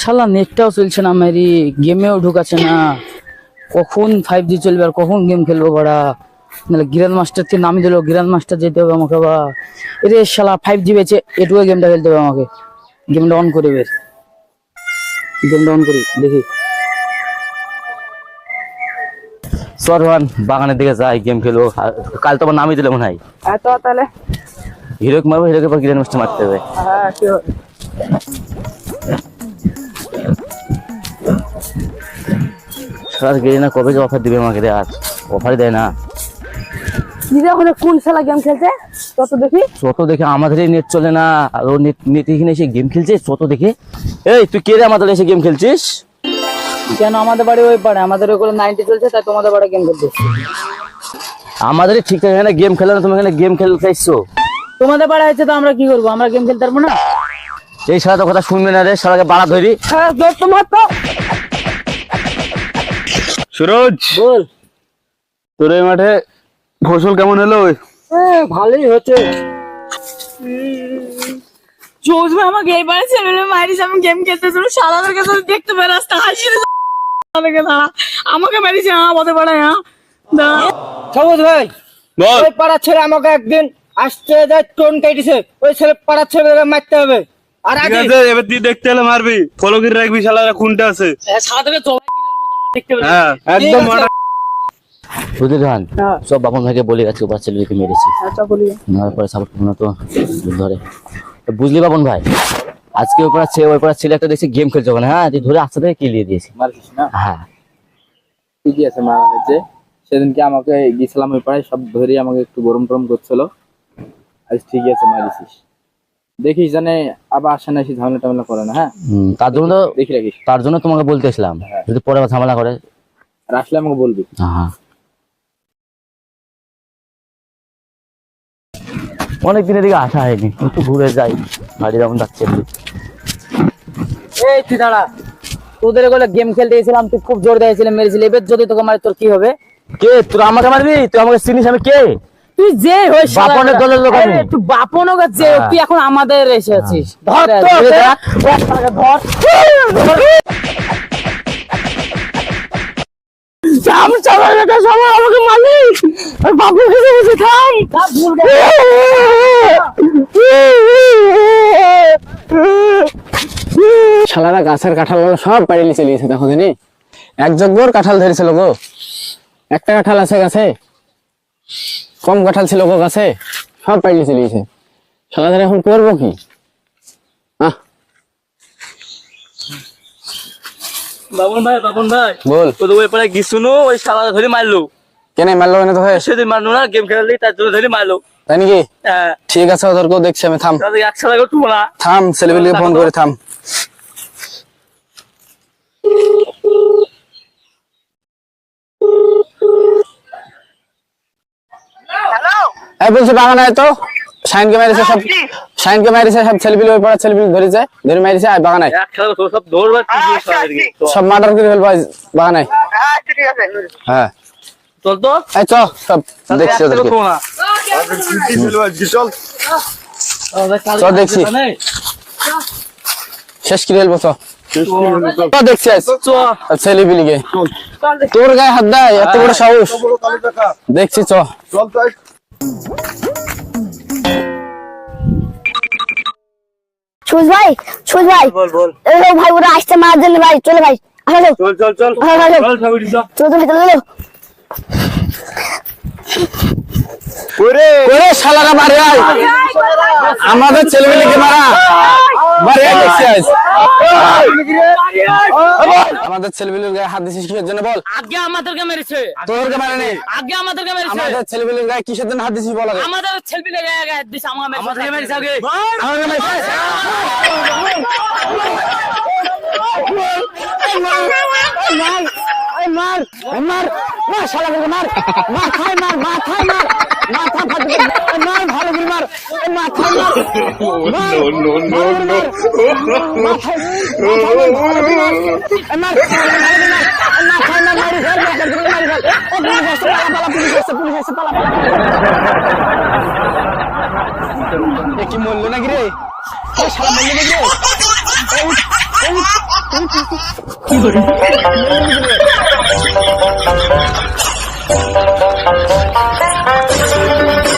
শালা নেটটাও চলছে না মেরি। গেমেও ঢুকাচ্ছে না। কখন ফাইভ জি চলবে আর কখন গেম খেলব বাড়া নাহলে গ্র্যান্ড মাস্টার থেকে নামি দিল গ্র্যান্ড মাস্টার যেতে হবে আমাকে বা এরে শালা ফাইভ জি বেচে এটুকু গেমটা খেলতে হবে আমাকে। গেমটা অন করে বের। গেমটা অন করি দেখি। সরওয়ান বাগানের দিকে যাই গেম খেলব। কাল তো আমার নামই দিলে মনে হয়। তাহলে। হিরোকে মারবো হিরোকে পর গ্রেন মাস্টার মারতে হবে। হ্যাঁ হবে সারা গ্রেনা কবে যে অফার দিবে আমাকে রে আর? অফারই দেয় না। দিদি কোন শালা গেম খেলছে? তত দেখি। যত দেখে আমাদের নেট চলে না আর ও নেট নেট এখানে এসে গেম খেলছে যত দেখে। এই তুই কে রে আমাদের এসে গেম খেলছিস? কেন আমাদের বাড়ি ওই পারে আমাদের ওগুলো নাইনটি চলছে তাই তোমাদের বাড়ি গেম। আমাদের ঠিকঠাক এখানে গেম খেলে না তুমি এখানে গেম খেলতে এসছো তোমাদের বাড়ি আছে তো আমরা কি করব? আমরা গেম খেলতে পারব না? এই সারা তো কথা শুনবে না রে সারাকে বাড়া ধরি। হ্যাঁ তোমার তো সুরজ বল। তোর এই মাঠে ফসল কেমন হলো? ভালোই হচ্ছে। চোজবে আমাকে এবারে ছেলে মারিস আমি গেম খেলতে খেলতেছিল সাদাদের কাছে দেখতে পাই রাস্তা হাসি সাদাকে দাঁড়া। আমাকে মারিস হ্যাঁ বলতে পারে হ্যাঁ। সবুজ ভাই বল। ওই পাড়ার ছেলে আমাকে একদিন আসতে যায় টোন কেটেছে। ওই ছেলে পাড়ার ছেলে মারতে হবে। আর আগে এবার তুই দেখতে এলে মারবি। ফলো করে রাখবি শালারা কোনটা আছে। সাদাকে একদম হ্যাঁ। সব বাপন ভাইকে বলে গেছে ওবার ছেলেকে মেরেছি। পরে সাপোর্ট করব না তো ধরে। বুঝলি বাপন ভাই আজকে ওই পাড়ার ছেলে ওই পাড়ার ছেলে একটা দেখছি গেম খেলছে ওখানে। হ্যাঁ তুই ধরে আস্তে থেকে কিলিয়ে দিয়েছি হ্যাঁ। ঠিকই আছে মারা হয়েছে। সেদিনকে আমাকে গেছিলাম ওই পাড়ায় সব ধরে আমাকে একটু গরম টরম করছিল। আজ ঠিকই আছে মারিছিস। দেখিস জানে আবার আসে না ঝামেলা টামেলা করে না হ্যাঁ? তার জন্য তো দেখি রাখিস তার জন্য তোমাকে বলতে এসলাম যদি পরে আবার ঝামেলা করে। আর আসলে আমাকে বলবি। হ্যাঁ অনেক দিনের দিকে আসা হয়নি একটু ঘুরে যাই বাড়ি যেমন যাচ্ছে। এই তুই দাঁড়া তোদের ওগুলো গেম খেলতে গেছিলাম তুই খুব জোর দিয়েছিলাম মেরেছিলি। এবার যদি তোকে মারে তোর কি হবে? কে তুই আমাকে মারবি? তুই আমাকে চিনিস আমি কে? তুই যে হই শালা বাপনের দলের লোক আমি। তুই বাপনও গা যে হ্যাঁ। তুই এখন আমাদের ধর তো ধরে। থাম সবাই এটা সবাই আমাকে মালিক। আর বাবুর কাছে বসে থাম। থাম, ভুল গেছে। শালারা গাছের কাঁঠাল সব পাড়ি নিচে নিয়েছে দেখো দিনি এক যজ্ঞর কাঁঠাল ধরেছিল গো। একটা কাঁঠাল আছে গাছে। কম কাঁঠাল ছিল গো গাছে সব নিচে নিয়েছে শালাদের এখন করব কি? আহ। বাবন ভাই বাবন ভাই। বল। তো ওই পাড়ায় গিয়েছিল ওই শালা ধরে মারলো। কেন মারলো তো হয়ে সেদিন মারলো না গেম খেলালি তার জন্য ধরে মারলো। তাই নাকি? হ্যাঁ। ঠিক আছে ওদেরকেও দেখছি আমি থাম। টাকা টুবো না থাম ছেলেবেলিকে ফোন করে থাম। এই বলছি বাগানে আয় তো সাইনকে মেরেছে সব সাইনকে মেরেছে সব ছেলেপিলি ওই পড়া ছেলেপিলি ধরেছে ধরে মেরেছে আয় বাগানে আয়। এক খেলা তো সব সব মার্ডার করে ফেলব আজ আয়। হ্যাঁ। চল তো। এই চ সব দেখছি চল চ দেখছি। শেষ করে ফেলব চ চ দেখছি আজ। চ তোর গায়ে হাত দেয় এত বড় সাহস। দেখছি চ সুজ ভাই সুজ ভাই। বল বল। এ ভাই ওরা আসছে মারার জন্য ভাই। চলে ভাই। আসো চল চল চল। চল। চল। চল চলো চলো চলো ওরে ওরে শালারা মারে আমাদের ছেলেমেয়েকে মারা। মারে আমাদের ছেলেমেয়ের গায়ে হাত দিছিস কিসের জন্য বল আগে আমাদেরকে মেরেছে তোরকে মারে আগে আমাদেরকে মেরেছে আমাদের ছেলেমেয়ের গায়ে কিসের জন্য হাত দিছিস বল আগে আমাদের ছেলে গায়ে গায়ে দিছে আমাকে মেরেছে আগে আমাকে মারিস? এই মার মার মার শালাকে মার মাথায় মার মাথায় মার মাথা ফাটবে কি মরলো নাকি রে শালা মরলো নাকি রে।